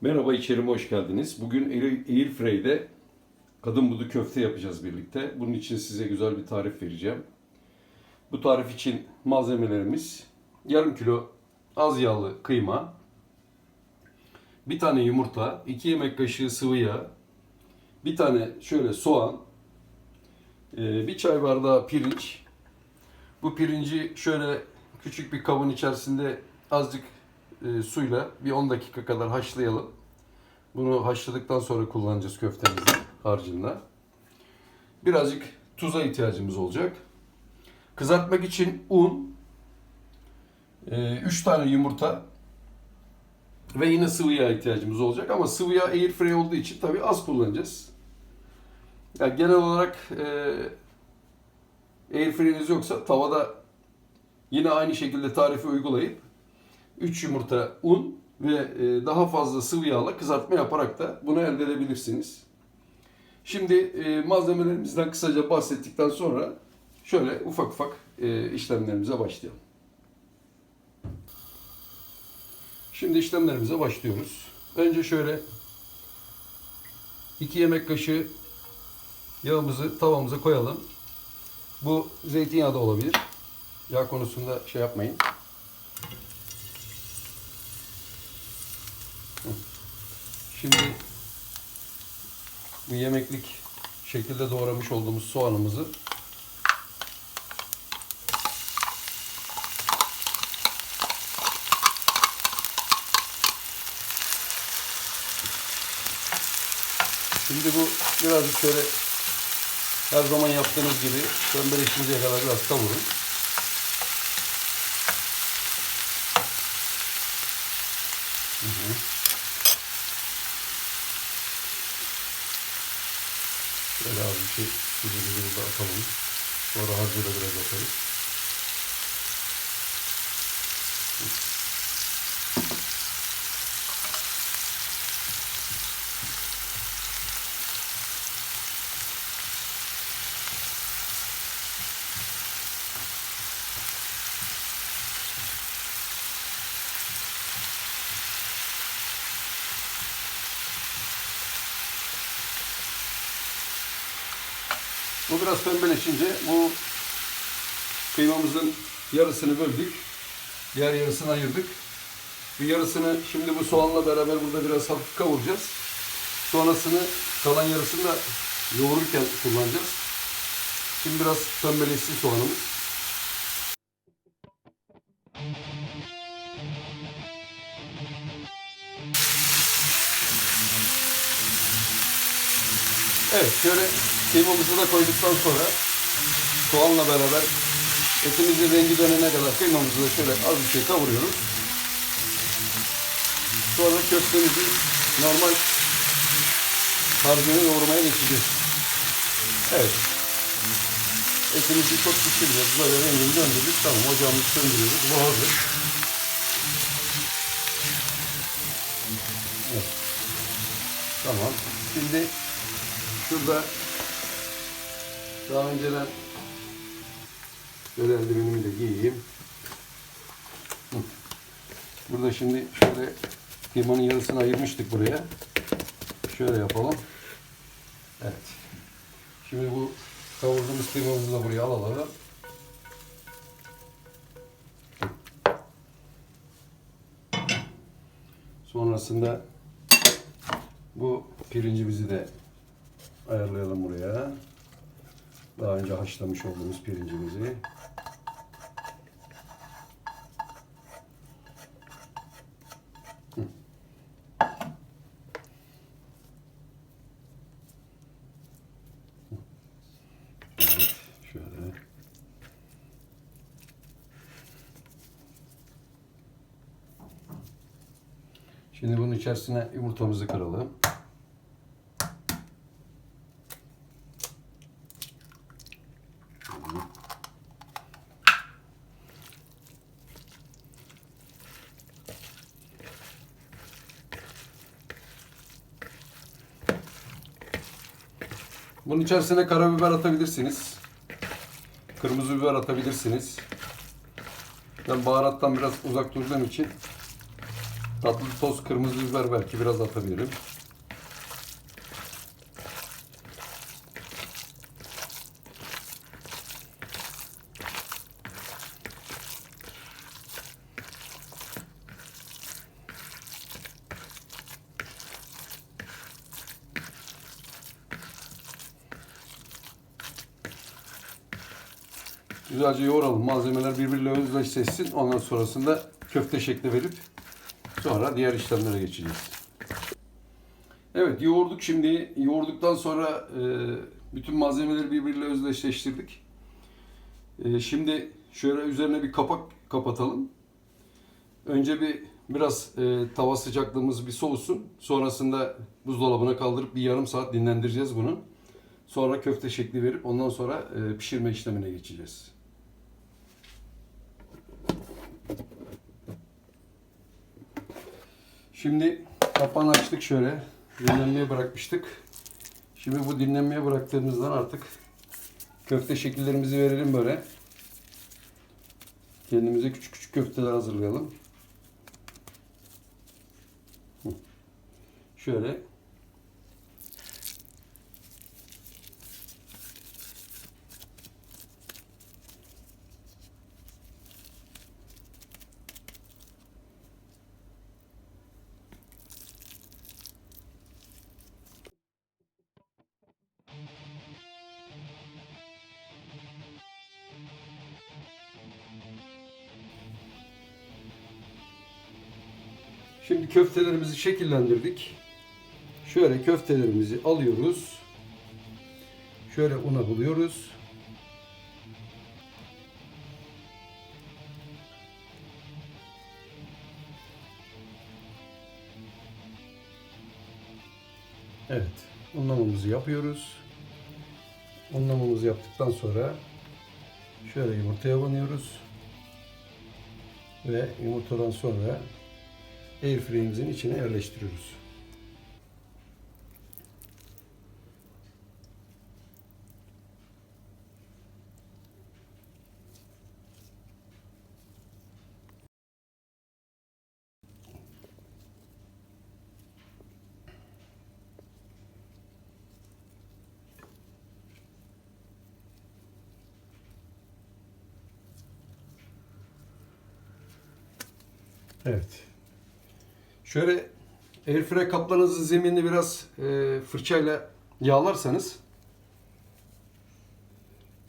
Merhaba içerime hoş geldiniz. Bugün Air- Airfry'de kadın budu köfte yapacağız birlikte. Bunun için size güzel bir tarif vereceğim. Bu tarif için malzemelerimiz yarım kilo az yağlı kıyma, bir tane yumurta, 2 yemek kaşığı sıvı yağ, bir tane şöyle soğan, e, bir çay bardağı pirinç. Bu pirinci şöyle küçük bir kabın içerisinde azıcık e, suyla bir 10 dakika kadar haşlayalım. Bunu haşladıktan sonra kullanacağız köftemizin harcında. Birazcık tuza ihtiyacımız olacak. Kızartmak için un, 3 tane yumurta ve yine sıvı yağ ihtiyacımız olacak. Ama sıvı yağ airfryer olduğu için tabii az kullanacağız. Yani genel olarak e, airfryer'iniz yoksa tavada yine aynı şekilde tarifi uygulayıp 3 yumurta un ve e, daha fazla sıvı yağla kızartma yaparak da bunu elde edebilirsiniz. Şimdi e, malzemelerimizden kısaca bahsettikten sonra şöyle ufak ufak e, işlemlerimize başlayalım. Şimdi işlemlerimize başlıyoruz. Önce şöyle 2 yemek kaşığı yağımızı tavamıza koyalım. Bu zeytinyağı da olabilir. Yağ konusunda şey yapmayın. Şimdi bu yemeklik şekilde doğramış olduğumuz soğanımızı Şimdi bu birazcık şöyle her zaman yaptığınız gibi pembeleşinceye kadar biraz kavurun. Hı hı. Şöyle az bir şey tuzumuzu burada atalım. Sonra harcı da biraz atarız. Bu biraz pembeleşince bu kıymamızın yarısını böldük. Diğer yarısını ayırdık. Bir yarısını şimdi bu soğanla beraber burada biraz hafif kavuracağız. Sonrasını kalan yarısını da yoğururken kullanacağız. Şimdi biraz pembeleşsin soğanımız. Evet şöyle kıymamızı da koyduktan sonra soğanla beraber etimizin rengi dönene kadar kıymamızı da şöyle az bir şey kavuruyoruz. Sonra köftemizi normal harcını yoğurmaya geçeceğiz. Evet. Etimizi çok pişireceğiz. Böyle rengini döndürdük. Tamam ocağımızı söndürüyoruz. Bu hazır. Evet. Tamam. Şimdi şurada daha önceden şöyle eldivenimi de giyeyim. Burada şimdi şöyle kıymanın yarısını ayırmıştık buraya. Şöyle yapalım. Evet. Şimdi bu kavurduğumuz kıymamızı da buraya alalım. Sonrasında bu pirincimizi de ayarlayalım buraya. Daha önce haşlamış olduğumuz pirincimizi. Şimdi bunun içerisine yumurtamızı kıralım. Bunun içerisine karabiber atabilirsiniz. Kırmızı biber atabilirsiniz. Ben baharattan biraz uzak durduğum için Tatlı toz kırmızı biber belki biraz atabilirim. Güzelce yoğuralım. Malzemeler birbiriyle özdeşleşsin. Ondan sonrasında köfte şekli verip sonra diğer işlemlere geçeceğiz. Evet yoğurduk şimdi. Yoğurduktan sonra e, bütün malzemeleri birbiriyle özdeşleştirdik. E, şimdi şöyle üzerine bir kapak kapatalım. Önce bir biraz e, tava sıcaklığımız bir soğusun. Sonrasında buzdolabına kaldırıp bir yarım saat dinlendireceğiz bunu. Sonra köfte şekli verip ondan sonra e, pişirme işlemine geçeceğiz. Şimdi kapağını açtık şöyle. Dinlenmeye bırakmıştık. Şimdi bu dinlenmeye bıraktığımızdan artık köfte şekillerimizi verelim böyle. Kendimize küçük küçük köfteler hazırlayalım. Şöyle Şimdi köftelerimizi şekillendirdik. Şöyle köftelerimizi alıyoruz. Şöyle una buluyoruz. Evet, unlamamızı yapıyoruz. Unlamamızı yaptıktan sonra şöyle yumurtaya banıyoruz. Ve yumurtadan sonra airfryer'imizin içine yerleştiriyoruz. Evet. Şöyle airfryer kaplarınızın zeminini biraz e, fırçayla yağlarsanız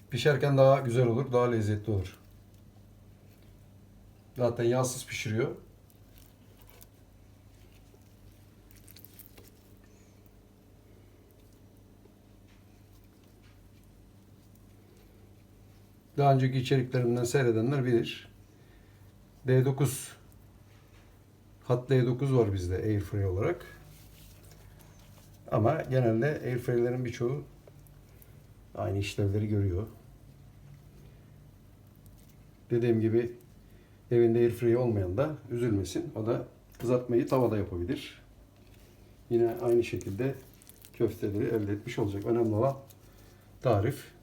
pişerken daha güzel olur, daha lezzetli olur. Zaten yağsız pişiriyor. Daha önceki içeriklerimden seyredenler bilir. D9 Hat D9 var bizde Airfryer olarak. Ama genelde Airfryer'lerin birçoğu aynı işlevleri görüyor. Dediğim gibi evinde Airfryer olmayan da üzülmesin. O da kızartmayı tavada yapabilir. Yine aynı şekilde köfteleri elde etmiş olacak. Önemli olan tarif.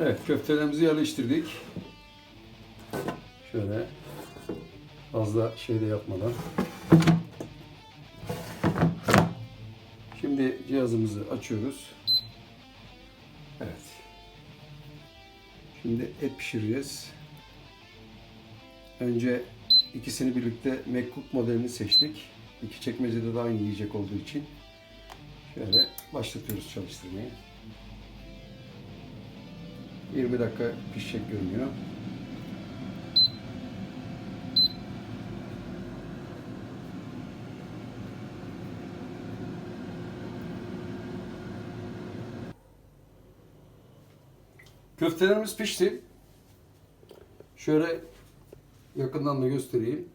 Evet köftelerimizi yerleştirdik. Şöyle fazla şey de yapmadan. Şimdi cihazımızı açıyoruz. Evet. Şimdi et pişireceğiz. Önce ikisini birlikte McCook modelini seçtik. İki çekmecede de aynı yiyecek olduğu için. Şöyle başlatıyoruz çalıştırmayı. 20 dakika pişecek görünüyor. Köftelerimiz pişti. Şöyle yakından da göstereyim.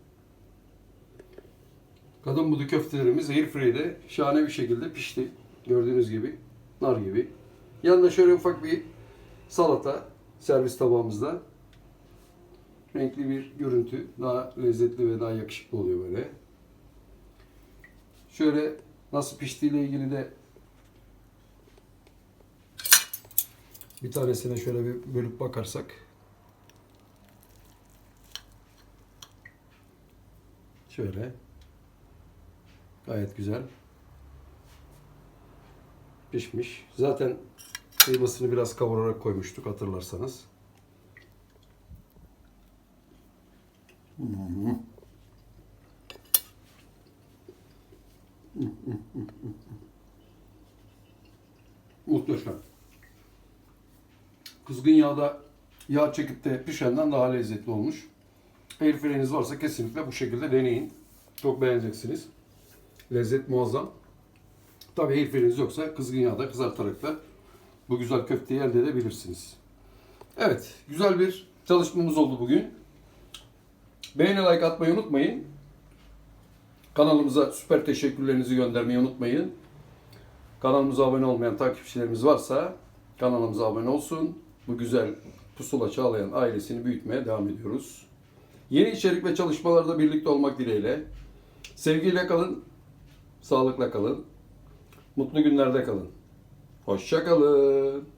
Kadın budu köftelerimiz airfryer'de şahane bir şekilde pişti. Gördüğünüz gibi nar gibi. Yanında şöyle ufak bir salata servis tabağımızda. Renkli bir görüntü. Daha lezzetli ve daha yakışıklı oluyor böyle. Şöyle nasıl piştiğiyle ilgili de bir tanesine şöyle bir bölüp bakarsak. Şöyle. Gayet güzel. Pişmiş. Zaten kıymasını biraz kavurarak koymuştuk hatırlarsanız. Muhteşem. Kızgın yağda yağ çekip de pişenden daha lezzetli olmuş. Airfryer'iniz varsa kesinlikle bu şekilde deneyin. Çok beğeneceksiniz. Lezzet muazzam. Tabii airfryer'iniz yoksa kızgın yağda kızartarak da bu güzel köfteyi elde edebilirsiniz. Evet, güzel bir çalışmamız oldu bugün. Beğeni like atmayı unutmayın. Kanalımıza süper teşekkürlerinizi göndermeyi unutmayın. Kanalımıza abone olmayan takipçilerimiz varsa kanalımıza abone olsun. Bu güzel pusula çağlayan ailesini büyütmeye devam ediyoruz. Yeni içerik ve çalışmalarda birlikte olmak dileğiyle. Sevgiyle kalın, sağlıkla kalın, mutlu günlerde kalın. Hoşça kalın.